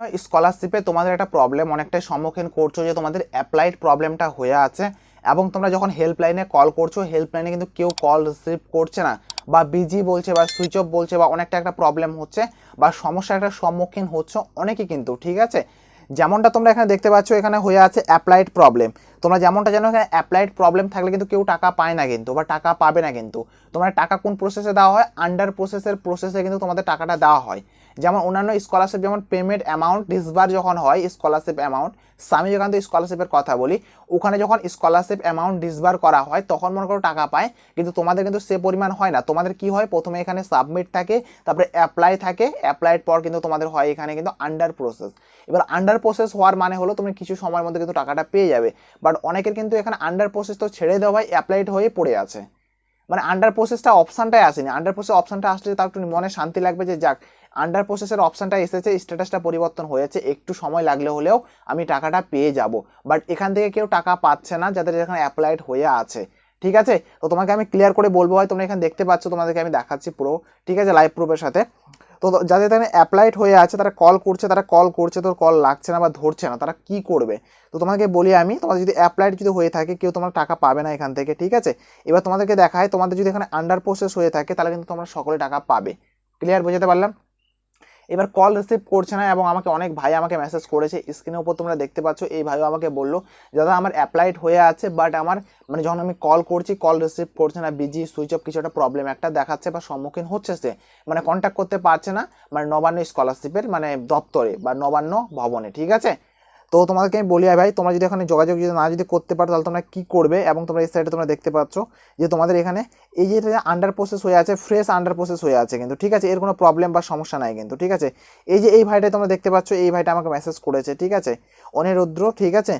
স্কলারশিপে তোমাদের একটা প্রবলেম অনেকটাই সম্মুখীন করছ যে তোমাদের অ্যাপ্লাইড প্রবলেমটা হয়ে আছে এবং তোমরা যখন হেল্পলাইনে কল করছ হেল্পলাইনে কিন্তু কেউ কল রিসিভ করছে না বা বিজি বলছে বা সুইচ অফ বলছে বা অনেকটা একটা প্রবলেম হচ্ছে বা সমস্যার একটা সম্মুখীন হচ্ছে অনেকে কিন্তু, ঠিক আছে? যেমনটা তোমরা এখানে দেখতে পাচ্ছ, এখানে হয়ে আছে অ্যাপ্লাইড প্রবলেম তোমরা যেমনটা জানো, এখানে অ্যাপ্লাইড প্রবলেম থাকলে কিন্তু কেউ টাকা পায় না কিন্তু বা টাকা পাবে না কিন্তু। তোমার টাকা কোন প্রসেসে দেওয়া হয়? আন্ডার প্রসেসের প্রসেসে কিন্তু তোমাদের টাকাটা দেওয়া হয়। যেমন অন্যান্য স্কলারশিপ যেমন পেমেন্ট অ্যামাউন্ট ডিসবার যখন হয় স্কলারশিপ অ্যামাউন্ট স্বামী বিবেকানন্দ স্কলারশিপের কথা বলি, ওখানে যখন স্কলারশিপ অ্যামাউন্ট ডিসবার করা হয়, তখন মনে করো টাকা পায়, কিন্তু তোমাদের কিন্তু সে পরিমাণ হয় না। তোমাদের কি হয়? প্রথমে এখানে সাবমিট থাকে, তারপরে অ্যাপ্লাই থাকে অ্যাপ্লাইড পর কিন্তু তোমাদের হয় এখানে কিন্তু আন্ডার প্রসেস এবার আন্ডার প্রসেস হওয়ার মানে হলো তুমি কিছু সময়ের মধ্যে কিন্তু টাকাটা পেয়ে যাবে। বাট অনেকের কিন্তু এখানে আন্ডার প্রসেস তো ছেড়ে দেওয়া হয় অ্যাপ্লাইড হয়ে পড়ে আছে। মানে আন্ডার প্রসেসটা অপশানটাই আসেনি। আন্ডার প্রসেস অপশানটা আসলে তার একটু মনে শান্তি লাগবে যে যাক আন্ডার প্রসেসের অপশানটা এসেছে স্ট্যাটাসটা পরিবর্তন হয়েছে, একটু সময় লাগলে হলেও আমি টাকাটা পেয়ে যাব। বাট এখান থেকে কেউ টাকা পাচ্ছে না যাদের এখানে অ্যাপ্লাইড হয়ে আছে। ঠিক আছে? তো তোমাকে আমি ক্লিয়ার করে বলব হয় তোমরা এখানে দেখতে পাচ্ছ, তোমাদেরকে আমি দেখাচ্ছি পুরো। ঠিক আছে? লাইভ প্রুফের সাথে। তো যাদের এখানে অ্যাপ্লাইড হয়ে আছে, তারা কল করছে, তারা কল করছে, তোর কল লাগছে না বা ধরছে না, তারা কি করবে? তো তোমাকে বলি আমি, তোমাদের যদি অ্যাপ্লাইড যদি হয়ে থাকে, কেউ তোমার টাকা পাবে না এখান থেকে, ঠিক আছে? এবার তোমাদেরকে দেখায়, তোমাদের যদি এখানে আন্ডার প্রসেস হয়ে থাকে, তাহলে কিন্তু তোমরা সকলে টাকা পাবে। ক্লিয়ার বোঝাতে পারলাম? এবার কল রিসিভ করছে না এবং আমাকে অনেক ভাই আমাকে মেসেজ করেছে। স্ক্রিনের উপর তোমরা দেখতে পাচ্ছ, এই ভাইও আমাকে বলল, দাদা, আমার অ্যাপ্লাইড হয়ে আছে বাট আমার মানে যখন আমি কল করছি কল রিসিভ করছে না বিজি সুইচ অফ কিছু একটা প্রবলেম একটা দেখাচ্ছে বা সম্মুখীন হচ্ছে সে মানে কন্ট্যাক্ট করতে পারছে না মানে নবান্ন স্কলারশিপের মানে দপ্তরে বা নবান্ন ভবনে, ঠিক আছে? তো তোমাদেরকে আমি বলি ভাই, তোমরা যদি এখানে যোগাযোগ যদি না যদি করতে পারো, তাহলে তোমরা কী করবে? এবং তোমরা এই সাইডে তোমরা দেখতে পাচ্ছ যে তোমাদের এখানে এই যে আন্ডার প্রসেস হয়ে আছে ফ্রেশ আন্ডার প্রসেস হয়ে আছে কিন্তু, ঠিক আছে? এর কোনো প্রবলেম বা সমস্যা নাই কিন্তু, ঠিক আছে? এই যে এই ভাইটা তোমরা দেখতে পাচ্ছ, এই ভাইটা আমাকে মেসেজ করেছে, ঠিক আছে? অনিরুদ্র, ঠিক আছে?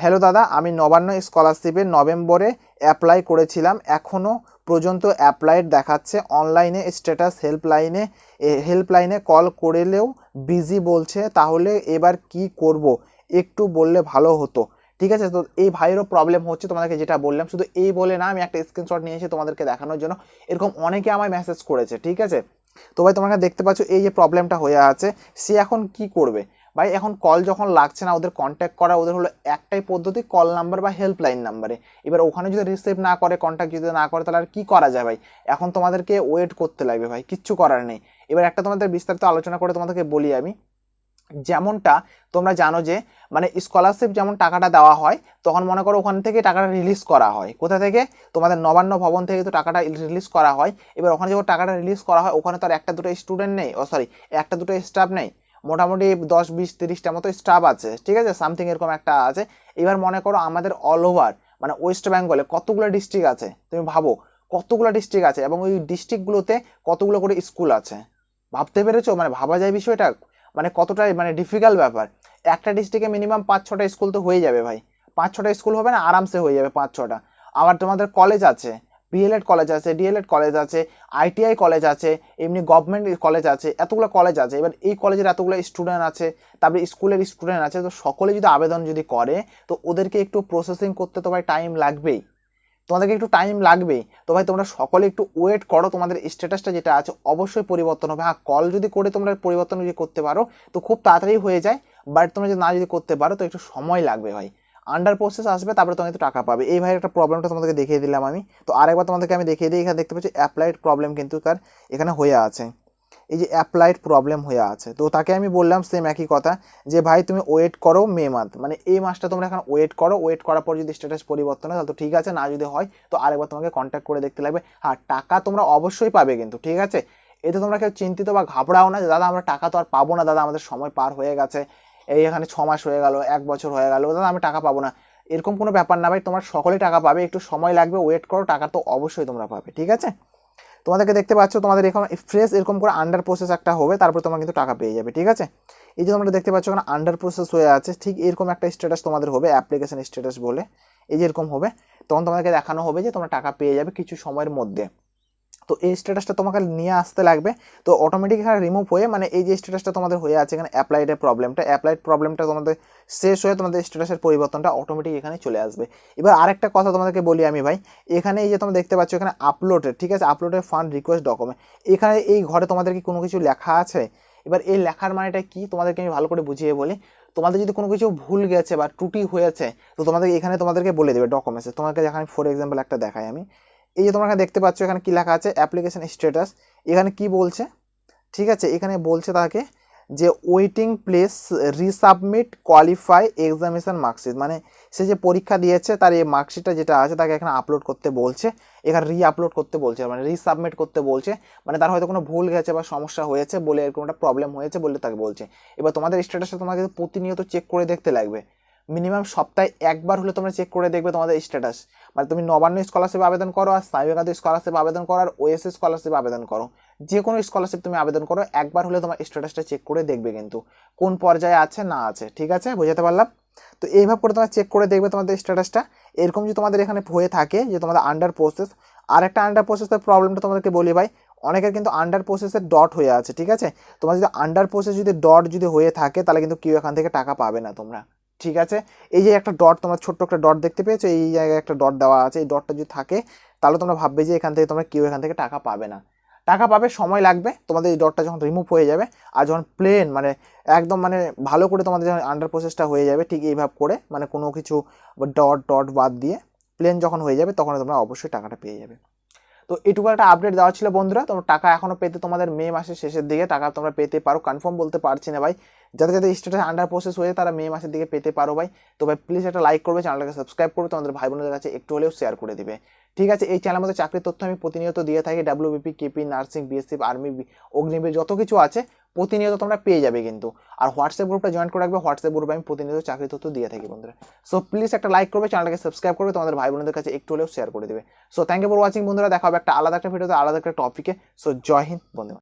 হ্যালো দাদা, আমি নবান্ন স্কলারশিপে নভেম্বরে অ্যাপ্লাই করেছিলাম এখনও পর্যন্ত অ্যাপ্লাইড দেখাচ্ছে। অনলাইনে স্ট্যাটাস হেল্পলাইনে হেল্পলাইনে কল করলেও বিজি বলছে, তাহলে এবার কি করব? একটু বললে ভালো হতো। ঠিক আছে? তো এই ভাইয়েরও প্রবলেম হচ্ছে তোমাদেরকে যেটা বললাম। শুধু এই বলে না, আমি একটা স্ক্রিনশট নিয়েছি তোমাদেরকে দেখানোর জন্য। এরকম অনেকে আমায় মেসেজ করেছে, ঠিক আছে? তো ভাই, তোমরা দেখতে পাচ্ছ এই যে প্রবলেমটা হয়ে আছে। সে এখন কি করবে? ভাই, এখন কল যখন লাগছে না, ওদের কন্ট্যাক্ট করা, ওদের হলো একটাই পদ্ধতি কল নাম্বার বা হেল্পলাইন নাম্বারে এবার ওখানে যদি রিসিভ না করে কন্ট্যাক্ট যদি না করে, তাহলে আর কী করা যায় ভাই? এখন তোমাদেরকে ওয়েট করতে লাগবে ভাই, কিচ্ছু করার নেই। এবার একটা তোমাদের বিস্তারিত আলোচনা করে তোমাদেরকে বলি আমি। যেমনটা তোমরা জানো যে মানে স্কলারশিপ যেমন টাকাটা দেওয়া হয়, তখন মনে করো ওখান থেকে টাকাটা রিলিজ করা হয়। কোথা থেকে? তোমাদের নবান্ন ভবন থেকে তো টাকাটা রিলিজ করা হয়। এবার ওখানে যখন টাকাটা রিলিজ করা হয়, ওখানে তো আর একটা দুটো স্টুডেন্ট নেই, ও সরি একটা দুটো স্টাফ নেই। মোটামুটি দশ, বিশ তিরিশটা মতো স্টাফ আছে, ঠিক আছে? সামথিং এরকম একটা আছে। এবার মনে করো আমাদের অল ওভার মানে ওয়েস্ট বেঙ্গলে কতগুলো ডিস্ট্রিক্ট আছে? তুমি ভাবো, কতগুলো ডিস্ট্রিক্ট আছে? এবং ওই ডিস্ট্রিক্টগুলোতে কতগুলো করে স্কুল আছে? ভাবতে পেরেছ? মানে ভাবা যায় বিষয়টা? মানে কতটাই মানে ডিফিকাল্ট ব্যাপার। একটা ডিস্ট্রিক্টে মিনিমাম পাঁচ, ছটা স্কুল তো হয়ে যাবে ভাই। পাঁচ, ছটা স্কুল হবে না? আরামসে হয়ে যাবে পাঁচ, ছটা। আবার তোমাদের কলেজ আছে। বিএলএড কলেজ আছে ডিএলএড কলেজ আছে আইটিআই কলেজ আছে, এমনি গভর্নমেন্ট কলেজ আছে, এতগুলো কলেজ আছে। এবার এই কলেজের এতগুলো স্টুডেন্ট আছে, তারপরে স্কুলের স্টুডেন্ট আছে। তো সকলে যদি আবেদন যদি করে, তো ওদেরকে একটু প্রসেসিং করতে তো ভাই টাইম লাগবেই। তোমাদেরকে একটু টাইম লাগবেই। তো ভাই তোমরা সকলে একটু ওয়েট করো, তোমাদের স্ট্যাটাসটা যেটা আছে অবশ্যই পরিবর্তন হবে। হ্যাঁ কল যদি করে তোমরা পরিবর্তন যদি করতে পারো, তো খুব তাড়াতাড়ি হয়ে যায়। বাট তোমরা যদি না যদি করতে পারো, তো একটু সময় লাগবে ভাই। আন্ডার প্রসেস আসবে, তারপরে তোমাকে একটু টাকা পাবে। এই ভাইয়ের একটা প্রবলেমটা তোমাদেরকে দেখিয়ে দিলাম আমি। তো আরেকবার তোমাদেরকে আমি দেখিয়ে দিই, এখানে দেখতে পাচ্ছি অ্যাপ্লাইড প্রবলেম কিন্তু তার এখানে হয়ে আছে। এই যে অ্যাপ্লাইড প্রবলেম হয়ে আছে। তো তাকে আমি বললাম সেম একই কথা, যে ভাই তুমি ওয়েট করো মে মান্থ। মানে এই মাসটা তোমরা এখন ওয়েট করো ওয়েট করার পর যদি স্ট্যাটাস পরিবর্তন হয়, তাহলে তো ঠিক আছে, না যদি হয়, তো আরেকবার তোমাকে কন্ট্যাক্ট করে দেখতে লাগবে। হ্যাঁ টাকা তোমরা অবশ্যই পাবে কিন্তু, ঠিক আছে? এতে তোমরা কেউ চিন্তিত বা ঘাবড়াও না যে, দাদা, আমরা টাকা তো আর পাবো না, দাদা, আমাদের সময় পার হয়ে গেছে। এই এখানে ছ মাস হয়ে গেল, এক বছর হয়ে গেল, দাদা আমি টাকা পাবো না। এরকম কোনো ব্যাপার না ভাই, তোমার সকলেই টাকা পাবে, একটু সময় লাগবে ওয়েট করো, টাকা তো অবশ্যই তোমরা পাবে, ঠিক আছে? তোমাদেরকে দেখতে পাচ্ছ, তোমাদের এখন ফ্রেশ এরকম করে আন্ডার প্রসেস একটা হবে, তারপর তোমরা কিন্তু টাকা পেয়ে যাবে, ঠিক আছে? এই যে তোমরা দেখতে পাচ্ছ ওখানে আন্ডার প্রসেস হয়ে আছে, ঠিক এরকম একটা স্ট্যাটাস তোমাদের হবে অ্যাপ্লিকেশান স্ট্যাটাস বলে, এই যে এরকম হবে, তখন তোমাদেরকে দেখানো হবে যে তোমরা টাকা পেয়ে যাবে কিছু সময়ের মধ্যে। তো এই স্ট্যাটাসটা তোমাকে নিয়ে আসতে লাগবে। তো অটোমেটিক এখানে রিমুভ হয়ে মানে এই যে স্ট্যাটাসটা তোমাদের হয়ে আছে এখানে অ্যাপ্লাইডের প্রবলেমটা অ্যাপ্লাইড প্রবলেমটা তোমাদের শেষ হয়ে তোমাদের স্ট্যাটাসের পরিবর্তনটা অটোমেটিক এখানে চলে আসবে। এবার আরেকটা কথা তোমাদেরকে বলি আমি ভাই, এখানে এই যে তোমরা দেখতে পাচ্ছ এখানে আপলোডের ঠিক আছে? আপলোডের ফান্ড রিকোয়েস্ট ডকুমেন্ট এখানে এই ঘরে তোমাদের কি কোনো কিছু লেখা আছে? এবার এই লেখার মানেটা কি? তোমাদেরকে আমি ভালো করে বুঝিয়ে বলি। তোমাদের যদি কোনো কিছু ভুল গেছে বা ত্রুটি হয়েছে, তো তোমাদের এখানে তোমাদেরকে বলে দেবে ডকুমেন্টসে তোমাকে এখানে ফর এক্সাম্পল একটা দেখাই আমি। এই যে তোমরা এখানে দেখতে পাচ্ছ, এখানে কী লেখা আছে? অ্যাপ্লিকেশান স্ট্যাটাস এখানে কি বলছে? ঠিক আছে, এখানে বলছে তাকে যে waiting place resubmit qualify examination marksheet মানে সে যে পরীক্ষা দিয়েছে, তার এই মার্কশিটটা যেটা আছে, তাকে এখানে আপলোড করতে বলছে। এখানে রি আপলোড করতে বলছে মানে রিসাবমিট করতে বলছে। মানে তার হয়তো কোনো ভুল গেছে বা সমস্যা হয়েছে বলে এরকম একটা প্রবলেম হয়েছে বলে তাকে বলছে। এবার তোমাদের স্ট্যাটাসটা তোমাকে প্রতিনিয়ত চেক করে দেখতে লাগবে। মিনিমাম সপ্তাহে একবার হলে তোমরা চেক করে দেখবে তোমাদের স্ট্যাটাস মানে তুমি নবান্ন স্কলারশিপ আবেদন করো আর স্নায়ুঘাত স্কলারশিপ আবেদন করো আর ওএসএস স্কলারশিপ আবেদন করো। যে কোনো স্কলারশিপ তুমি আবেদন করো, একবার হলে তোমার স্ট্যাটাসটা চেক করে দেখবে কিন্তু। কোন পর্যায়ে আছে, না আছে, ঠিক আছে? বোঝাতে পারলাম? তো এইভাবে করে তোমরা চেক করে দেখবে তোমাদের স্ট্যাটাসটা এরকম যদি তোমাদের এখানে হয়ে থাকে যে তোমাদের আন্ডার প্রসেস আর একটা আন্ডার প্রসেসের প্রবলেমটা তোমাদেরকে বলি ভাই, অনেকের কিন্তু আন্ডার প্রসেসের ডট হয়ে আছে, ঠিক আছে? তোমার যদি আন্ডার প্রসেস যদি ডট যদি হয়ে থাকে, তাহলে কিন্তু কেউ এখান থেকে টাকা পাবে না তোমরা। ঠিক আছে? এই যে একটা ডট তোমার ছোট্ট একটা ডট দেখতে পেয়েছ, এই জায়গায় একটা ডট দেওয়া আছে, এই ডটটা যদি থাকে, তাহলে তোমরা ভাববে যে এখান থেকে তোমরা কেউ এখান থেকে টাকা পাবে না। টাকা পাবে, সময় লাগবে, তোমাদের এই ডটটা যখন রিমুভ হয়ে যাবে, আর যখন প্লেন মানে একদম মানে ভালো করে তোমাদের যখন আন্ডার প্রসেসটা হয়ে যাবে, ঠিক এইভাবে করে মানে কোনো কিছু ডট ডট বাদ দিয়ে প্লেন যখন হয়ে যাবে, তখন তোমরা অবশ্যই টাকাটা পেয়ে যাবে। তো এটুকু একটা আপডেট দেওয়া ছিল বন্ধুরা। তোমরা টাকা এখনও পেতে তোমাদের মে মাসের শেষের দিকে টাকা তোমরা পেতে পারো। কনফার্ম বলতে পারছি না ভাই। যাতে যাতে স্টেটাস আন্ডার প্রসেস হয়ে তারা মে মাসের দিকে পেতে পারো ভাই। তো ভাই প্লিজ একটা লাইক করবে চ্যানেলটাকে সাবস্ক্রাইব করবে, তোমাদের ভাই বোনদের কাছে একটু হলেও শেয়ার করে দিবে। ঠিক আছে, এই চ্যানেলের মধ্যে চাকরির তথ্য আমি প্রতিনিয়ত দিয়ে থাকি। WBP KP nursing BSF army Agniveer যত কিছু আছে। প্রতিনিয়ত তোমরা পেয়ে যাবে কিন্তু। আর হোয়াটসঅ্যাপ গ্রুপটা জয়েন করে রাখবে হোয়াটসঅ্যাপ গ্রুপে আমি প্রতিনিয়ত চাকরি তথ্য দিয়ে থাকি বন্ধুরা। সো প্লিজ একটা লাইক করবে চ্যানেলটাকে সাবস্ক্রাইব করবে, তোমাদের ভাই বোনদের কাছে একটু হলেও শেয়ার করে দেবে। So thank you for watching বন্ধুরা, দেখা হবে একটা আলাদা একটা ভিডিওতে আলাদা একটা টপিকে সো জয় হিন্দ বন্ধু